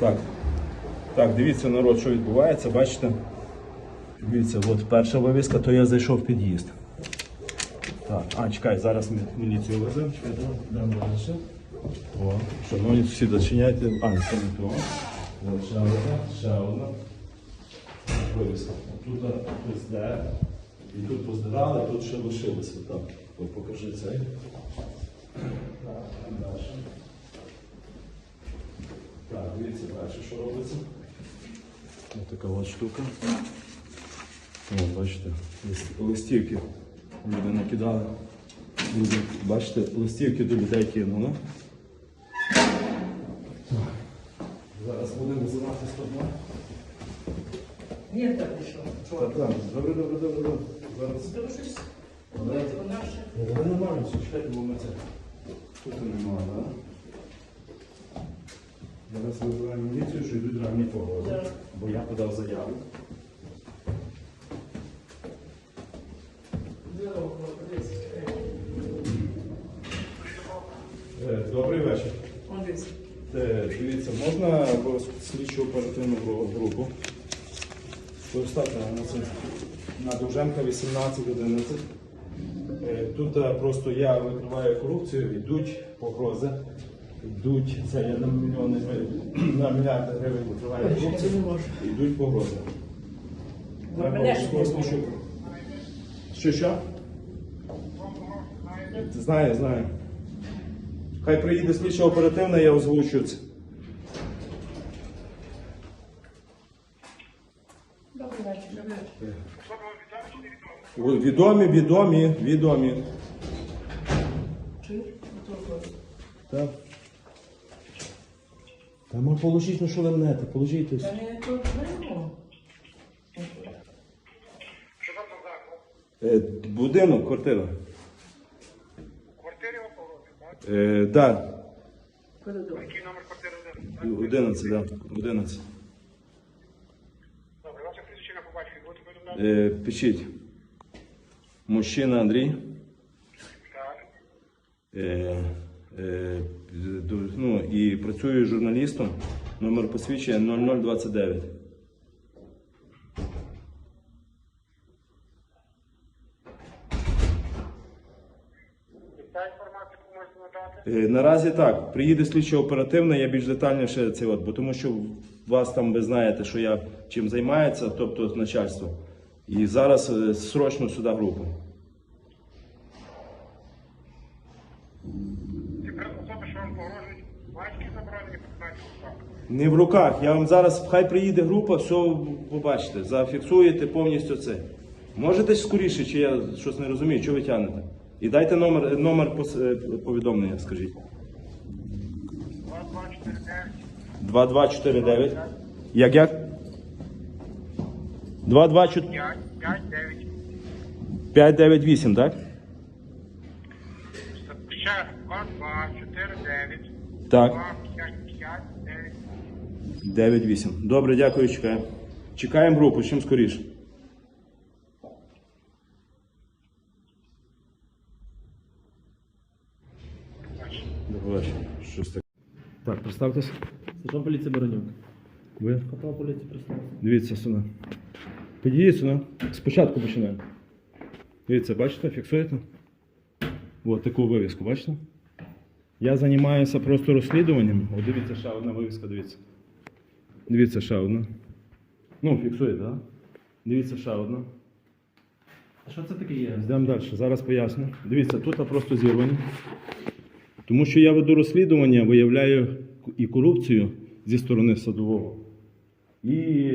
Так. Так, дивіться, народ, що відбувається, бачите? Дивіться, от перша вивіска, то я зайшов в під'їзд. Так, а, чекай, зараз ми міліцію веземо. Чекай, йдемо далі. О, шановні сусіди, зачиняйте. А, це не то. Ще одна, ще одна. Вивіска. Тут СД. І тут поздирали, тут ще лишилося. Так, покажи цей. Так, далі. Так, дивіться далі, що робиться. Ось така от штука. О, бачите, лист- листівки люди накидали. Люди, бачите, листівки до людей кинули. Зараз будемо визивати 102. Ні, так що? Так, так, добре, добре, добре, добре. Зараз. Вона ще. Ви нормально, все, чекайте, бо ми це. Тут немає, так? Зараз визиваємо міліцію, що йдуть ранні погоди. Бо я подав заяву. Е, Добрий вечір. Он. Е, Дивіться, можна слідчу оперативну групу. На це. На Довженка 18-11. Е, Тут е, просто я викриваю корупцію, йдуть погрози. Йдуть, це я на мільйони гривень, на мільярди гривень викриваю корупцію. Йдуть погрози. Не слідчу. Що що? Знаю, знаю. Хай приїде слідча оперативна, я озвучу це. Відомі, відомі, відомі. Готово. Так. Та може положіть, ну що ви мнете, положіть. Та не то знаємо. Е, будинок, квартира. Квартирі ви поворотите, так? Е, да. Коридор. Який номер квартири де? 11, да. 11. Добре, ваше прізвище на побачки будете повідомляти? Е, пишіть. Мужчина Андрій. Так. Е, ну, і працюю журналістом. Номер посвідчення 0029. І ця інформація, яку можете надати? Е, Наразі так. Приїде слідчо оперативна, я більш детальніше це от, бо тому що вас там ви знаєте, що я чим займається, тобто начальство. І зараз е, срочно сюди групу. Тепер особи, що вам погрожують, мають якісь заборонені персональні посади. Не в руках. Я вам зараз, хай приїде група, все побачите, зафіксуєте повністю це. Можете скоріше, чи я щось не розумію, що ви тягнете? І дайте номер, номер е, повідомлення, скажіть. 2249 2249. Як як? 224. 5 59. 598, так? Ще раз. 2249 Так. 255 9. 98. Добре, дякую, чекаємо. Чекаємо групу, чим скоріше. Щось таке. Так, представтесь. Сержант поліції Баранюк. Ви? Капрал поліції представився. Дивіться сюди. Підійдіть сюди. Спочатку починаємо. Дивіться, бачите, фіксуєте? От таку вивіску, бачите? Я займаюся просто розслідуванням. О, дивіться, ще одна вивіска, дивіться. Дивіться, ще одна. Ну, фіксуєте, так? Дивіться, ще одна. А що це таке є? Йдемо далі, зараз поясню. Дивіться, тут просто зірвані. Тому що я веду розслідування, виявляю і корупцію зі сторони садового. І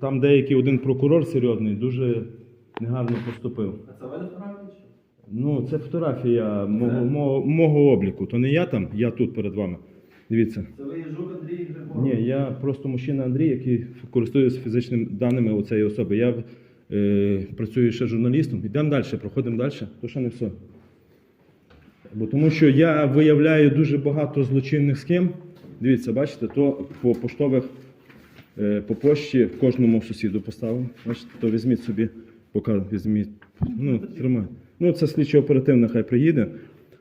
там деякий один прокурор серйозний дуже негарно поступив. А це ви не? Ну, це фотографія мого, мого, мого обліку. То не я там, я тут перед вами. Дивіться. Це ви є Жук Андрій Григоров? Ні, я просто мужчина Андрій, який користується фізичними даними у цієї особи. Я е, працюю ще журналістом. Йдемо далі, проходимо далі, то ще не все. Бо тому що я виявляю дуже багато злочинних схем. Дивіться, бачите, то по поштових, е, по пошті кожному сусіду поставив. Бачите, то візьміть собі, поки візьміть. Ну, тримай. Ну, це слідчо оперативно, хай приїде.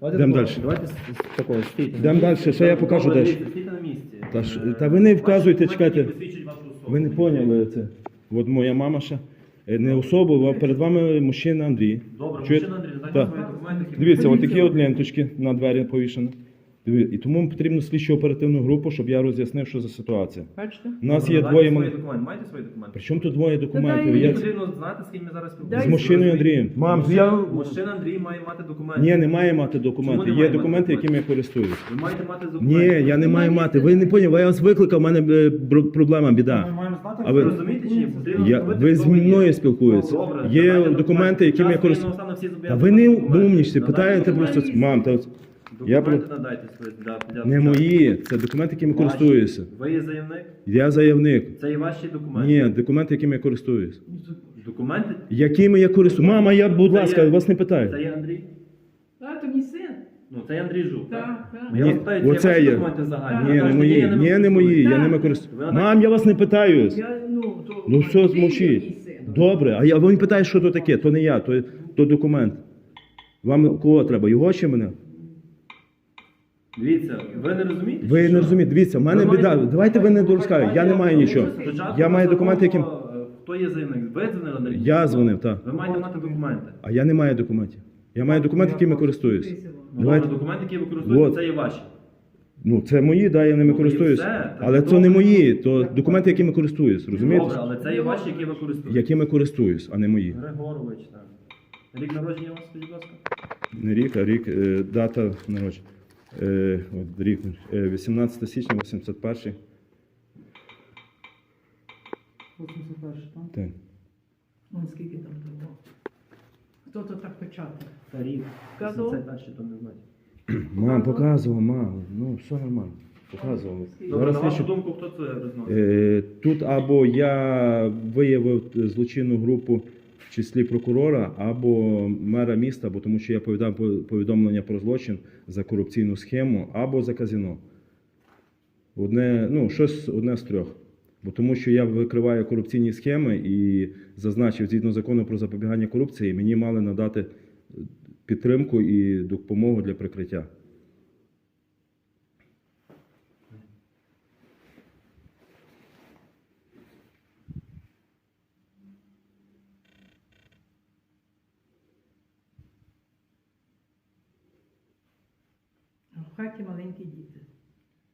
Йдемо далі. Давайте з- з такого, стійте. Йдемо далі, ще я покажу Добре, дивіться, Стійте на місці. Та, ж, та ви не вказуєте, Ваші чекайте. документи посвідчують вашу особу. Ви не поняли це. От моя мама ще е, не особа, а перед вами мужчина Андрій. Добре, Чуєте? мужчина Андрій, Так. дайте свої документи. які Дивіться, от такі от ленточки на двері повішені. І тому потрібно слідчу оперативну групу, щоб я роз'яснив, що за ситуація. Бачите? У нас є двоє свої документи. Маєте свої документи? Причому тут двоє документів? Я... З потрібно знати, з ким ми зараз Дай- спілкуємося. мужчиною Андрієм. Мам, я... Мужчина Андрій має мати документи. Ні, не має мати документи. Чому не Є має мати документи, якими я користуюсь. Ви маєте мати Ні, документи. я не маю мати. Ви не поняли, я вас викликав, у мене е, бр- проблема, біда. А Ви розумієте чи ні? Потрібно Я, встановити, ви хто зі є. мною спілкуєтеся. Добре, Є давайте документи, якими я Час користуюсь. воєнного стану всі Та зобов'язані ви не документи. Надайте питаєте документи. просто. Мам, та... Я про- Документи надайте свої для, для Не мої, це документи, якими Ваші. користуюся. Ви є заявник? Я заявник. Це і ваші документи? Ні, документи, якими я користуюсь. Документи? Якими я користуюсь? Мама, я, будь Це ласка, є- вас не Це питаю. є Андрій? А, то мій син. Ну, це є Андрій Жук, так? Так, так. Ну, Я Ні, вас питаю, це оце є ваші є. документи загальні? Ні, Ви не кажете, мої. я Ні, не мої. Я ними користуюсь. Мам, я вас не питаю. Я, ну, то, Ну все, Він змовчіть. син. Добре, а я він питає, що то таке. То не я, то, то документ. Вам кого треба? Його чи мене? Дивіться, ви не розумієте? Ви не розумієте. Дивіться, в мене Ви біда. маєте- Давайте ви не дорозкаєте. Я не маю нічого. Спочатку Я маю документи, яким. е, Хто є заявник? Ви дзвонили Андрій? Я дзвонив, так. Ви маєте мати документи. А я не маю документів. Я маю документи, якими користуюсь. Давайте. добре, документи, які ви користуєтеся, це є ваші. Ну, це мої, да, я ними Ну, і користуюсь. все. Так Але це добре. не мої, то документи, якими користуюсь, розумієте? Добре, але це є ваші, які ви користуєтеся. Якими користуюсь, а не мої. Григорович, так. Рік народження у вас, скажіть, будь ласка? Не рік, а рік, е, дата народження. Е, от рік, е, 18 січня, 81 Так. Вон скільки там було. Хто то так печатав? Це рік. Казав? Це далі, то не знаю. Мам, показував, мам. Ну, все нормально. Показував. Добре, Зараз на вашу думку, хто це розносить? Е, Тут або я виявив злочинну групу числі прокурора, або мера міста, бо тому що я повідав повідомлення про злочин за корупційну схему, або за казино. Одне, ну, щось одне з трьох. Бо тому що я викриваю корупційні схеми і зазначив, згідно закону про запобігання корупції, мені мали надати підтримку і допомогу для прикриття. А в хаті маленькі діти.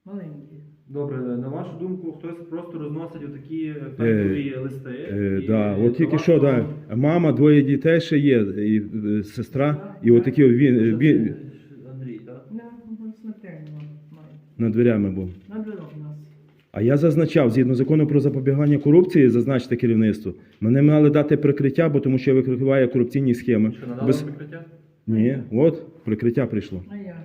Маленькі. Добре, на вашу думку, хтось просто розносить отакі фейкові листи. Е, і да, от тільки що, да, мама, двоє дітей ще є, і е, сестра, і от такі він, Що він Андрій, так? Смертельно мають. над дверями був. На дворах у нас. А я зазначав, згідно закону про запобігання корупції, зазначте керівництво, мене мали дати прикриття, бо тому що я викриваю корупційні схеми. Що, надали Без... прикриття? Ні, от прикриття прийшло. А я.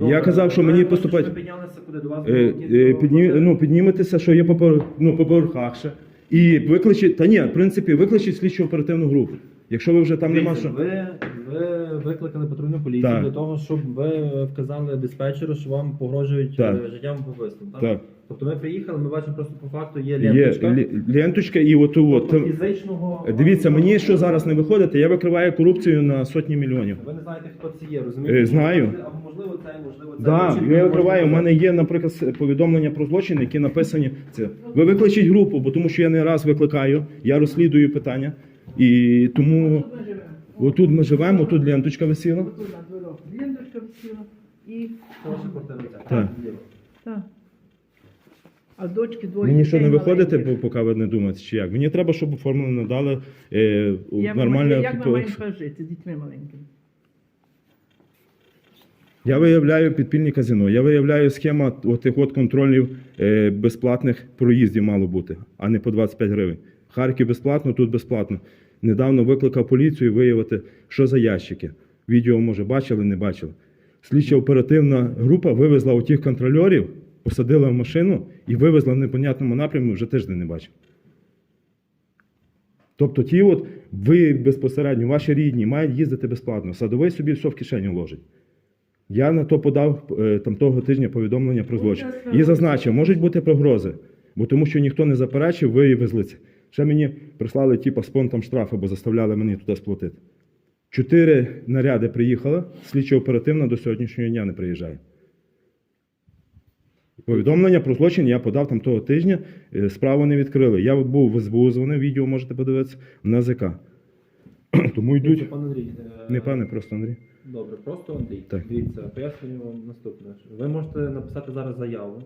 Я казав, що мені поступати. піднялися куди до вас? Е, е, підні, ну, підніметеся, що є по, пор- ну, по поверхах ще. І викличіть, та ні, в принципі, викличіть слідчу оперативну групу. Якщо ви вже там нема Дивіться, що. Ви, ви викликали патрульну поліцію Так. для того, щоб ви вказали диспетчеру, що вам погрожують Так. е, життям вбивством. Так? Так. Тобто ми приїхали, ми бачимо просто по факту є Є ленточка. лі- ленточка і от, от. Тобто фізичного... Дивіться, мені що зараз не виходить, я викриваю корупцію на сотні мільйонів. Ви не знаєте, хто це є, розумієте? Е, знаю. Або можливо це, можливо це. Так, Чітко я викриваю. У мене є, наприклад, повідомлення про злочин, які написані. Це ви викличіть групу, бо тому що я не раз викликаю, я розслідую питання. І тому Тут ми живемо. отут ми живемо, тут ленточка висіла. Ліндочка висіла. І... Так. Так. А дочки двоє Мені що не дітей виходите, маленьких. поки ви не думаєте, чи як? Мені треба, щоб оформлено надали е, Як нормальне. ми, як ми по- маємо жити з дітьми маленькими? Я виявляю підпільні казино, я виявляю схема отих от контролів е, безплатних проїздів мало бути, а не по 25 гривень. Харків безплатно, тут безплатно. Недавно викликав поліцію виявити, що за ящики. Відео, може, бачили, не бачили. Слідча оперативна група вивезла отих контрольорів, посадила в машину і вивезла в непонятному напрямку, вже тиждень не бачив. Тобто ті, от ви безпосередньо, ваші рідні, мають їздити безплатно. Садовий собі все в кишеню ложить. Я на то подав е, там того тижня повідомлення про злочин. І зазначив, можуть бути погрози, бо тому що ніхто не заперечив, виявили це. Ще мені прислали типа спонтом штрафи, бо заставляли мені туди сплатити. Чотири наряди приїхали, слідчо оперативно до сьогоднішнього дня не приїжджає. Повідомлення про злочин я подав там того тижня, е, справу не відкрили. Я був в СБУ, дзвонив, відео можете подивитися, на ЗК. Тому йдуть. Дивіться, пан Андрій. е, Не пане, просто Андрій. Добре, просто Андрій. Так. Дивіться, пояснюю вам наступне. Ви можете написати зараз заяву.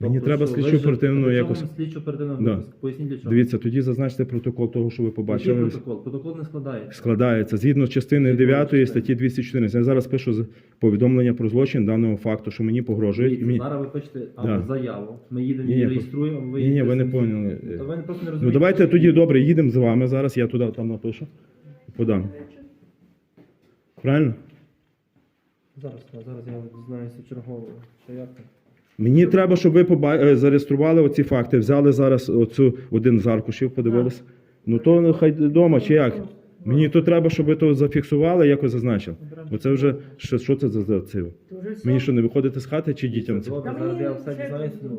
Мені Тобто, треба що ви оперативну Для чого якось- вам слідчу оперативну Да. випуск? Поясніть для чого. Дивіться, тоді зазначте протокол того, що ви Який побачили. протокол? Протокол не складається. Складається згідно з частини Якої 9 статті 214. Я зараз пишу з- повідомлення про злочин даного факту, що мені погрожують. І мені... Зараз ви пишете або Да. заяву. Ми їдемо Ні, і ні, реєструємо. Ви ні, ні, ви не самі. поняли. Та ви просто не Ну розумієте. давайте тоді добре, їдемо з вами зараз. Я туди там напишу. Подам. Правильно? Зараз, зараз я дізнаюся чергово. Що як там. Мені треба, щоб ви поба... е, зареєстрували оці факти, взяли зараз оцю один з аркушів, подивилися. Ну то ну, хай вдома чи як. Мені то треба, щоб ви то зафіксували, якось зазначив. Бо це вже що, що це за, за це? То вже все. Мені що не виходити з хати чи дітям це? Та мені я все дізнаюся. ну.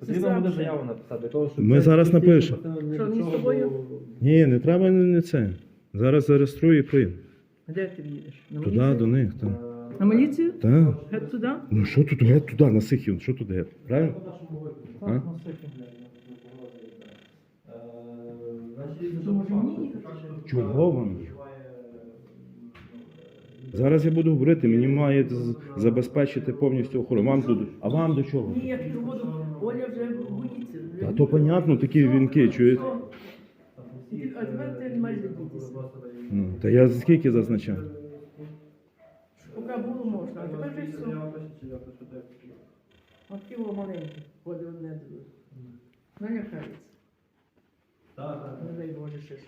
Потрібно буде заяву написати. для того, щоб Ми це зараз напишемо. ні Що, до мені чого тобою? було. Ні, не треба не це. Зараз зареєструю і прийду. Де ти їдеш? На Туди, до них. Там. На міліцію? Так. Геть туди? Ну що тут геть туди, на Сихів, що тут геть? Правильно? А? Чого вам? Зараз я буду говорити, мені має з- забезпечити повністю охорону. Вам тут, а вам до чого? Ні, я воду. Оля вже боїться. Та то понятно, такі вінки, чуєте? А тепер ти не маєш. Ну, та я скільки зазначаю? Поки було можна, а тепер вже все. От тіло маленьке, води одне друге. Ну, не кажеться. Так, так. Не дай Боже ще.